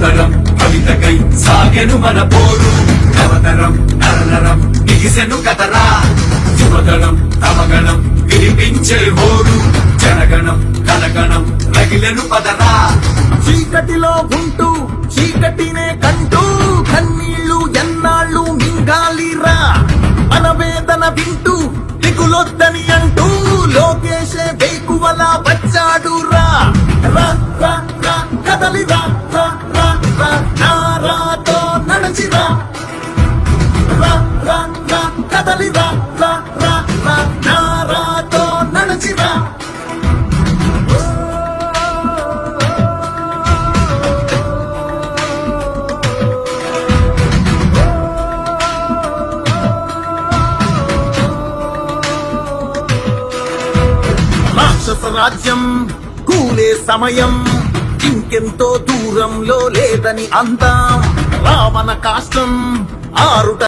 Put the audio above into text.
యువతరం కవితకై సాగెను మన పోరు. నవతరం నరనరం బిగిసెను కథరా. యువతరం తమగణం వినిపించే హోరు. జనగణం కనగణం రగిలెను పదరా. చీకటిలో ఉంటూ చీకటినే కంటూ కన్నీళ్ళు ఎన్నాళ్ళు మింగాలిరా. మన వేదన వింటూ దిగులొద్దని అంటూ లోకేశే వేకువలా వచ్చాడు రా రా రా కదలిరా. రాక్షస రాజ్యం కూలే సమయం ఇంకెంతో దూరంలో లేదని అందాం రావణ కాష్టం ఆరుట